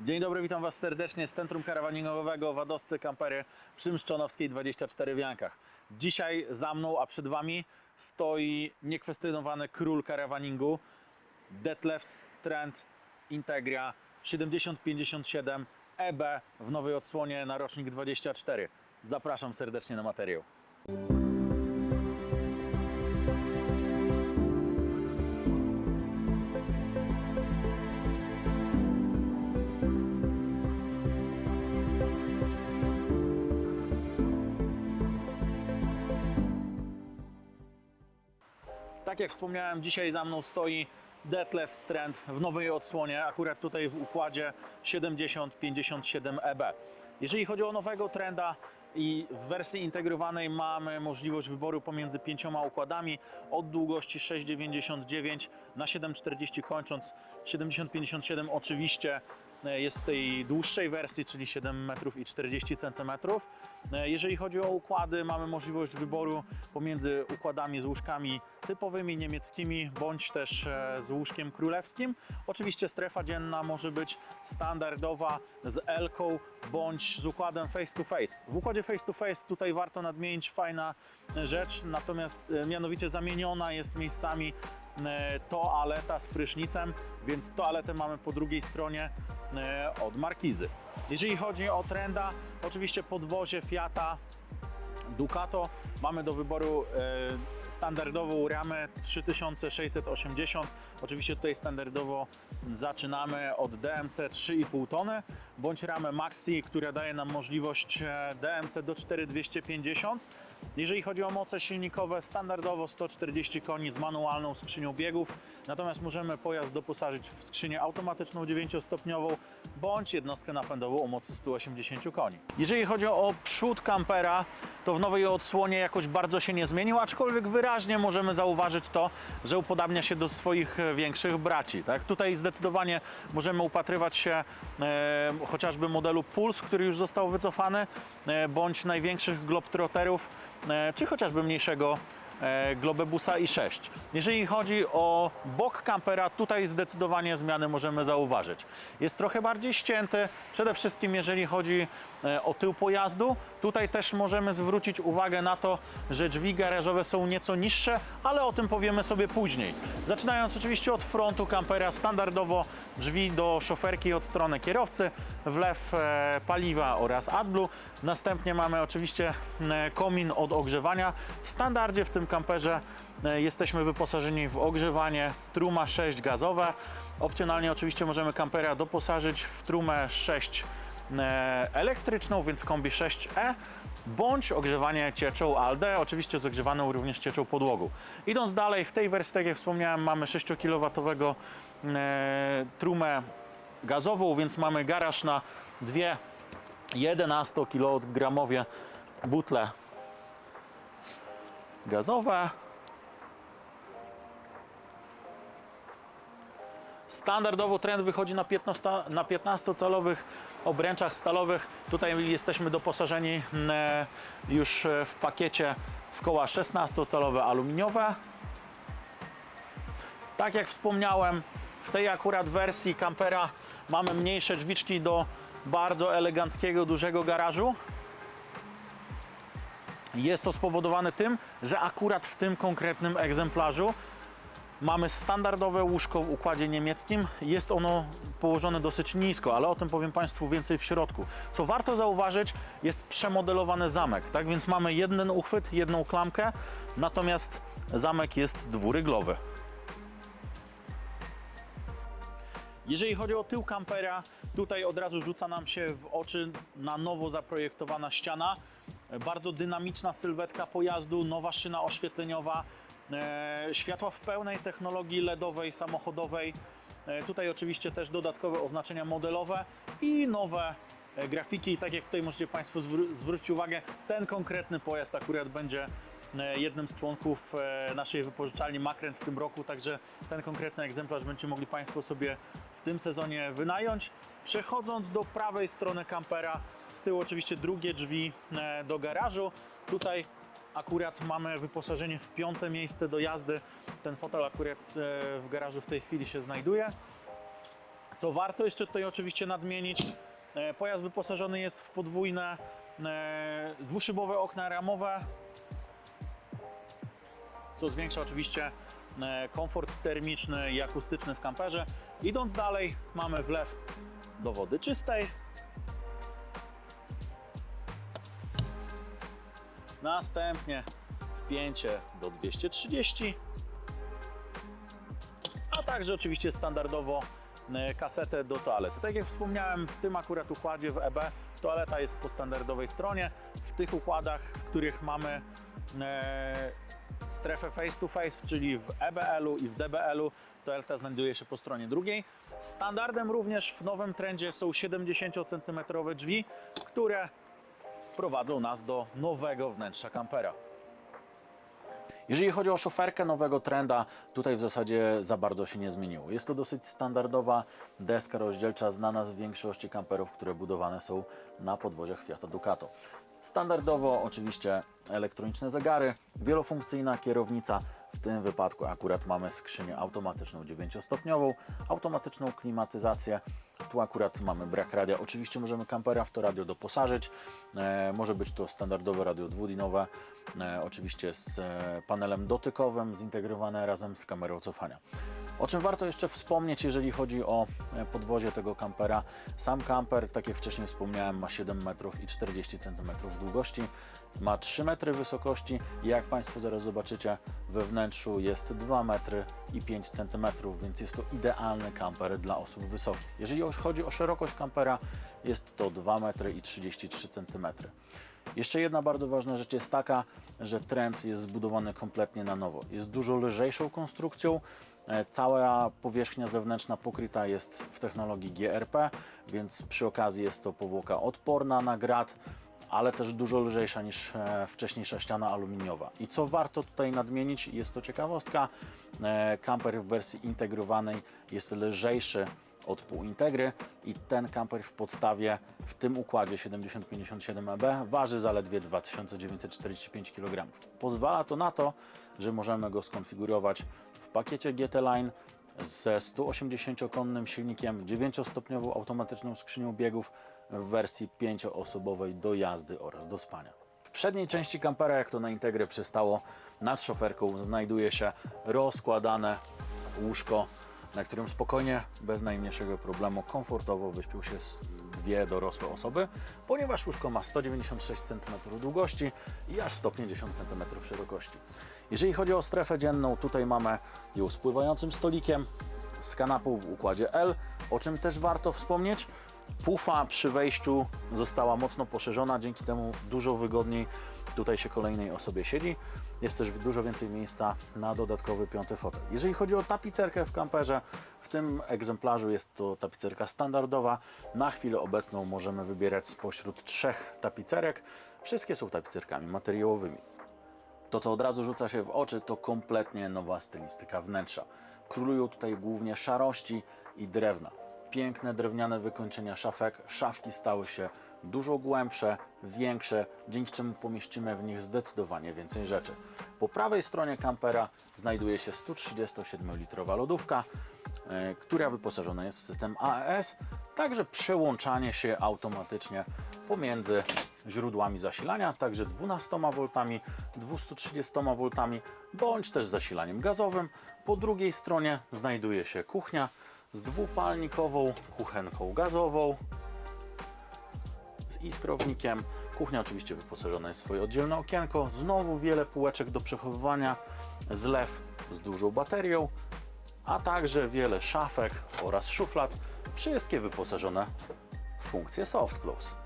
Dzień dobry, witam Was serdecznie z Centrum Karawaningowego w Adosce Kampery przy Mszczonowskiej 24 w Jankach. Dzisiaj za mną, a przed Wami stoi niekwestionowany król karawaningu Detlefs Trend Integra 7057 EB w nowej odsłonie na rocznik 24. Zapraszam serdecznie na materiał. Tak jak wspomniałem, dzisiaj za mną stoi Detlef Strand w nowej odsłonie, akurat tutaj w układzie 7057 EB. Jeżeli chodzi o nowego trenda i w wersji integrowanej mamy możliwość wyboru pomiędzy pięcioma układami od długości 6,99 na 7,40 kończąc 7057 oczywiście e, jest w tej dłuższej wersji, czyli 7 metrów i 40 centymetrów. E, Jeżeli chodzi o układy, mamy możliwość wyboru pomiędzy układami z łóżkami typowymi niemieckimi, bądź też e, z łóżkiem królewskim. Oczywiście strefa dzienna może być standardowa z Elką, bądź z układem face to face. W układzie face to face tutaj warto nadmienić fajna rzecz, natomiast e, mianowicie zamieniona jest miejscami e, toaleta z prysznicem, więc toaletę mamy po drugiej stronie e, od markizy. Jeżeli chodzi o trenda, oczywiście podwozie Fiata Ducato. Mamy do wyboru e, standardową ramę 3680. Oczywiście tutaj standardowo zaczynamy od DMC 3,5 tony, bądź ramę Maxi, która daje nam możliwość e, DMC do 4250. Jeżeli chodzi o moce silnikowe, standardowo 140 koni z manualną skrzynią biegów, natomiast możemy pojazd doposażyć w skrzynię automatyczną 9-stopniową bądź jednostkę napędową o mocy 180 koni. Jeżeli chodzi o przód kampera, to w nowej odsłonie jakoś bardzo się nie zmienił, aczkolwiek wyraźnie możemy zauważyć to, że upodabnia się do swoich e, większych braci. Tak? Tutaj zdecydowanie możemy upatrywać się e, chociażby modelu Puls, który już został wycofany, e, bądź największych Globetrotterów, e, czy chociażby mniejszego e, Globebusa i6. Jeżeli chodzi o bok kampera, tutaj zdecydowanie zmiany możemy zauważyć. Jest trochę bardziej ścięty, przede wszystkim jeżeli chodzi o tył pojazdu. Tutaj też możemy zwrócić uwagę na to, że drzwi garażowe są nieco niższe, ale o tym powiemy sobie później. Zaczynając oczywiście od frontu kampera, standardowo drzwi do szoferki od strony kierowcy, wlew e, paliwa oraz AdBlue. Następnie mamy oczywiście e, komin od ogrzewania. W standardzie w tym kamperze e, jesteśmy wyposażeni w ogrzewanie truma 6 gazowe. Opcjonalnie oczywiście możemy kampera doposażyć w trumę 6 e, elektryczną, więc kombi 6E bądź ogrzewanie cieczą ALDE, oczywiście z ogrzewaną również cieczą podłogą. Idąc dalej, w tej wersji, tak jak wspomniałem, mamy 6 kW e, trumę gazową, więc mamy garaż na dwie 11 kg butle gazowe. Standardowo trend wychodzi na 15, na 15-calowych obręczach stalowych. Tutaj jesteśmy doposażeni e, już e, w pakiecie w koła 16-calowe aluminiowe. Tak jak wspomniałem, w tej akurat wersji kampera mamy mniejsze drzwiczki do bardzo eleganckiego, dużego garażu. Jest to spowodowane tym, że akurat w tym konkretnym egzemplarzu mamy standardowe łóżko w układzie niemieckim. Jest ono położone dosyć nisko, ale o tym powiem Państwu więcej w środku. Co warto zauważyć, jest przemodelowany zamek, tak więc mamy jeden uchwyt, jedną klamkę, natomiast zamek jest dwuryglowy. Jeżeli chodzi o tył kampera, tutaj od razu rzuca nam się w oczy na nowo zaprojektowana ściana. Bardzo dynamiczna sylwetka pojazdu, nowa szyna oświetleniowa, światła w pełnej technologii LEDowej, samochodowej. E, tutaj oczywiście też dodatkowe oznaczenia modelowe i nowe e, grafiki. Tak jak tutaj możecie Państwo zwró- zwrócić uwagę, ten konkretny pojazd akurat będzie e, jednym z członków e, naszej wypożyczalni Makrent w tym roku, także ten konkretny egzemplarz będziecie mogli Państwo sobie w tym sezonie wynająć. Przechodząc do prawej strony kampera, z tyłu oczywiście drugie drzwi e, do garażu. Tutaj akurat mamy wyposażenie w piąte miejsce do jazdy. Ten fotel akurat e, w garażu w tej chwili się znajduje. Co warto jeszcze tutaj oczywiście nadmienić, e, pojazd wyposażony jest w podwójne e, dwuszybowe okna ramowe, co zwiększa oczywiście komfort termiczny i akustyczny w kamperze. Idąc dalej, mamy wlew do wody czystej. Następnie wpięcie do 230 a także oczywiście standardowo e, kasetę do toalety. Tak jak wspomniałem, w tym akurat układzie w EB toaleta jest po standardowej stronie. W tych układach, w których mamy e, strefę face to face, czyli w EBL-u i w DBL-u, toaleta znajduje się po stronie drugiej. Standardem również w nowym trendzie są 70 cm drzwi, które prowadzą nas do nowego wnętrza kampera. Jeżeli chodzi o szoferkę nowego trenda, tutaj w zasadzie za bardzo się nie zmieniło. Jest to dosyć standardowa deska rozdzielcza znana z większości kamperów, które budowane są na podwoziach Fiata Ducato. Standardowo oczywiście elektroniczne zegary, wielofunkcyjna kierownica. W tym wypadku akurat mamy skrzynię automatyczną 9-stopniową, automatyczną klimatyzację. Tu akurat mamy brak radia. Oczywiście możemy kampera w to radio doposażyć. E, może być to standardowe radio dwudinowe, e, oczywiście z e, panelem dotykowym, zintegrowane razem z kamerą cofania. O czym warto jeszcze wspomnieć, jeżeli chodzi o e, podwozie tego kampera. Sam kamper, tak jak wcześniej wspomniałem, ma 7 metrów i 40 cm długości, ma 3 metry wysokości jak Państwo zaraz zobaczycie, we wnętrzu jest 2 metry i 5 cm, więc jest to idealny kamper dla osób wysokich. Jeżeli chodzi o szerokość kampera, jest to 2 metry i 33 cm. Jeszcze jedna bardzo ważna rzecz jest taka, że trend jest zbudowany kompletnie na nowo. Jest dużo lżejszą konstrukcją. E, Cała powierzchnia zewnętrzna pokryta jest w technologii GRP, więc przy okazji jest to powłoka odporna na grat, ale też dużo lżejsza niż e, wcześniejsza ściana aluminiowa. I co warto tutaj nadmienić, jest to ciekawostka, e, kamper w wersji integrowanej jest lżejszy od półintegry i ten kamper w podstawie w tym układzie 7057EB waży zaledwie 2945 kg. Pozwala to na to, że możemy go skonfigurować w pakiecie GT Line ze 180-konnym silnikiem, 9-stopniową automatyczną skrzynią biegów w wersji 5-osobowej do jazdy oraz do spania. W przedniej części kampera, jak to na Integrę przystało, nad szoferką znajduje się rozkładane łóżko, na którym spokojnie, bez najmniejszego problemu, komfortowo wyśpią się dwie dorosłe osoby, ponieważ łóżko ma 196 cm długości i aż 150 cm szerokości. Jeżeli chodzi o strefę dzienną, tutaj mamy ją z pływającym stolikiem, z kanapą w układzie L, o czym też warto wspomnieć. Pufa przy wejściu została mocno poszerzona, dzięki temu dużo wygodniej tutaj się kolejnej osobie siedzi. Jest też dużo więcej miejsca na dodatkowy piąty fotel. Jeżeli chodzi o tapicerkę w kamperze, w tym egzemplarzu jest to tapicerka standardowa. Na chwilę obecną możemy wybierać spośród trzech tapicerek. Wszystkie są tapicerkami materiałowymi. To, co od razu rzuca się w oczy, to kompletnie nowa stylistyka wnętrza. Królują tutaj głównie szarości i drewna. Piękne drewniane wykończenia szafek. Szafki stały się dużo głębsze, większe, dzięki czemu pomieścimy w nich zdecydowanie więcej rzeczy. Po prawej stronie kampera znajduje się 137-litrowa lodówka, e, która wyposażona jest w system AES, także przełączanie się automatycznie pomiędzy źródłami zasilania, także 12 V, 230 V, bądź też zasilaniem gazowym. Po drugiej stronie znajduje się kuchnia z dwupalnikową kuchenką gazową, z iskrownikiem. Kuchnia oczywiście wyposażona jest w swoje oddzielne okienko. Znowu wiele półeczek do przechowywania, zlew z dużą baterią, a także wiele szafek oraz szuflad. Wszystkie wyposażone w funkcję soft close.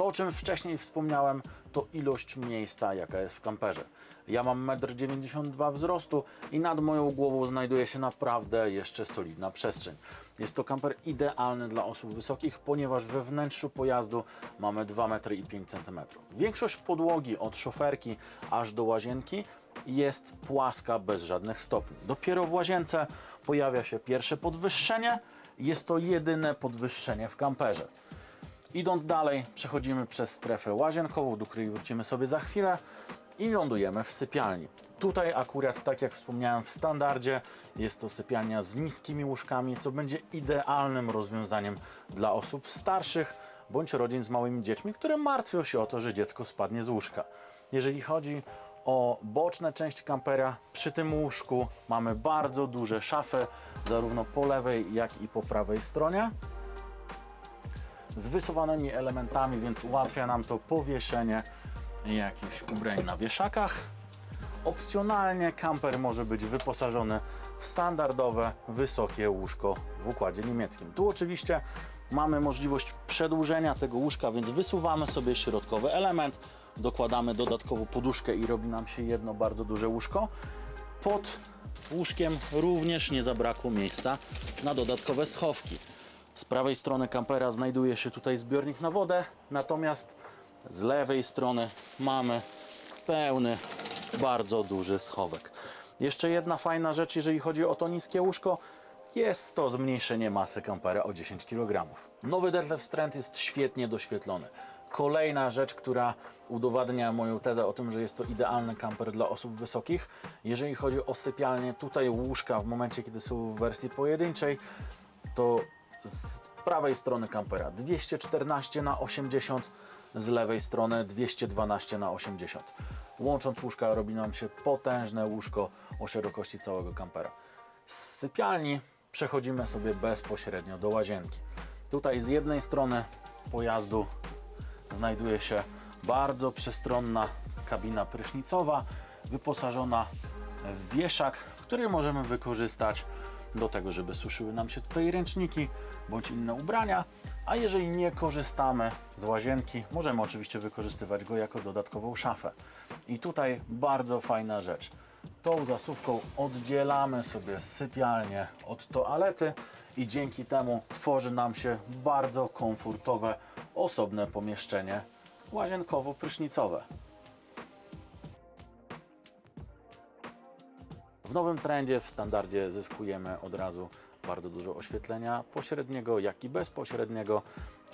To, o czym wcześniej wspomniałem, to ilość miejsca, jaka jest w kamperze. Ja mam 1,92 m wzrostu i nad moją głową znajduje się naprawdę jeszcze solidna przestrzeń. Jest to kamper idealny dla osób wysokich, ponieważ we wnętrzu pojazdu mamy 2,5 m. Większość podłogi od szoferki aż do łazienki jest płaska bez żadnych stopni. Dopiero w łazience pojawia się pierwsze podwyższenie. Jest to jedyne podwyższenie w kamperze. Idąc dalej, przechodzimy przez strefę łazienkową, do której wrócimy sobie za chwilę i lądujemy w sypialni. Tutaj akurat, tak jak wspomniałem, w standardzie jest to sypialnia z niskimi łóżkami, co będzie idealnym rozwiązaniem dla osób starszych bądź rodzin z małymi dziećmi, które martwią się o to, że dziecko spadnie z łóżka. Jeżeli chodzi o boczne części kampera, przy tym łóżku mamy bardzo duże szafy, zarówno po lewej, jak i po prawej stronie z wysuwanymi elementami, więc ułatwia nam to powieszenie jakichś ubrań na wieszakach. Opcjonalnie kamper może być wyposażony w standardowe, wysokie łóżko w układzie niemieckim. Tu oczywiście mamy możliwość przedłużenia tego łóżka, więc wysuwamy sobie środkowy element, dokładamy dodatkową poduszkę i robi nam się jedno bardzo duże łóżko. Pod łóżkiem również nie zabrakło miejsca na dodatkowe schowki. Z prawej strony kampera znajduje się tutaj zbiornik na wodę, natomiast z lewej strony mamy pełny, bardzo duży schowek. Jeszcze jedna fajna rzecz, jeżeli chodzi o to niskie łóżko, jest to zmniejszenie masy kampera o 10 kg. Nowy Detlef Strand jest świetnie doświetlony. Kolejna rzecz, która udowadnia moją tezę o tym, że jest to idealny kamper dla osób wysokich. Jeżeli chodzi o sypialnię, tutaj łóżka w momencie, kiedy są w wersji pojedynczej, to z prawej strony kampera 214 na 80 z lewej strony 212 na 80 Łącząc łóżka robi nam się potężne łóżko o szerokości całego kampera. Z sypialni przechodzimy sobie bezpośrednio do łazienki. Tutaj z jednej strony pojazdu znajduje się bardzo przestronna kabina prysznicowa, wyposażona w wieszak, który możemy wykorzystać do tego, żeby suszyły nam się tutaj ręczniki bądź inne ubrania. A jeżeli nie korzystamy z łazienki, możemy oczywiście wykorzystywać go jako dodatkową szafę. I tutaj bardzo fajna rzecz. Tą zasuwką oddzielamy sobie sypialnię od toalety i dzięki temu tworzy nam się bardzo komfortowe, osobne pomieszczenie łazienkowo-prysznicowe. W nowym trendzie, w standardzie zyskujemy od razu bardzo dużo oświetlenia pośredniego, jak i bezpośredniego.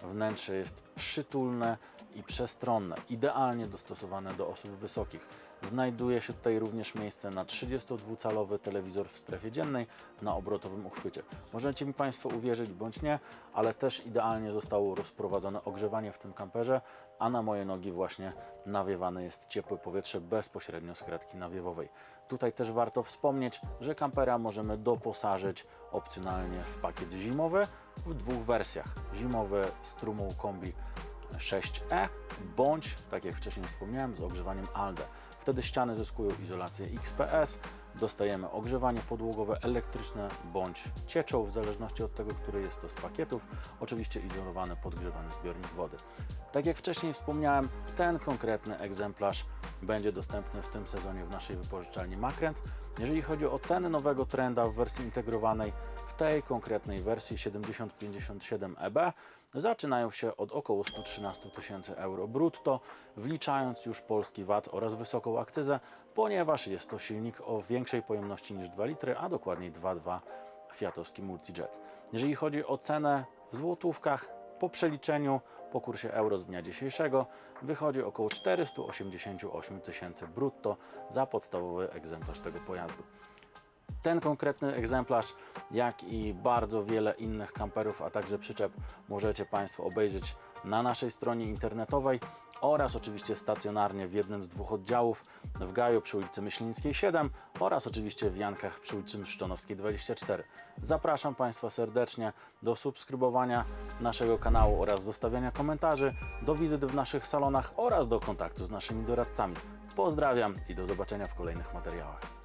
Wnętrze jest przytulne i przestronne, idealnie dostosowane do osób wysokich. Znajduje się tutaj również miejsce na 32-calowy telewizor w strefie dziennej na obrotowym uchwycie. Możecie mi Państwo uwierzyć bądź nie, ale też idealnie zostało rozprowadzone ogrzewanie w tym kamperze, a na moje nogi właśnie nawiewane jest ciepłe powietrze bezpośrednio z kratki nawiewowej. Tutaj też warto wspomnieć, że kampera możemy doposażyć opcjonalnie w pakiet zimowy w dwóch wersjach. Zimowy z trumą kombi 6E bądź, tak jak wcześniej wspomniałem, z ogrzewaniem ALDE. Wtedy ściany zyskują izolację XPS, dostajemy ogrzewanie podłogowe elektryczne bądź cieczą, w zależności od tego, który jest to z pakietów. Oczywiście izolowany, podgrzewany zbiornik wody. Tak jak wcześniej wspomniałem, ten konkretny egzemplarz będzie dostępny w tym sezonie w naszej wypożyczalni Makrent. Jeżeli chodzi o ceny nowego trenda w wersji integrowanej, w tej konkretnej wersji 7057 EB zaczynają się od około 113 tysięcy euro brutto, wliczając już polski VAT oraz wysoką akcyzę, ponieważ jest to silnik o większej pojemności niż 2 litry, a dokładniej 2.2 Fiatowski Multijet. Jeżeli chodzi o cenę w złotówkach, po przeliczeniu po kursie euro z dnia dzisiejszego wychodzi około 488 tysięcy brutto za podstawowy egzemplarz tego pojazdu. Ten konkretny egzemplarz, jak i bardzo wiele innych kamperów, a także przyczep możecie Państwo obejrzeć na naszej stronie internetowej oraz oczywiście stacjonarnie w jednym z dwóch oddziałów w Gaju przy ulicy Myślińskiej 7 oraz oczywiście w Jankach przy ulicy Szczonowskiej 24. Zapraszam Państwa serdecznie do subskrybowania naszego kanału oraz zostawiania komentarzy, do wizyt w naszych salonach oraz do kontaktu z naszymi doradcami. Pozdrawiam i do zobaczenia w kolejnych materiałach.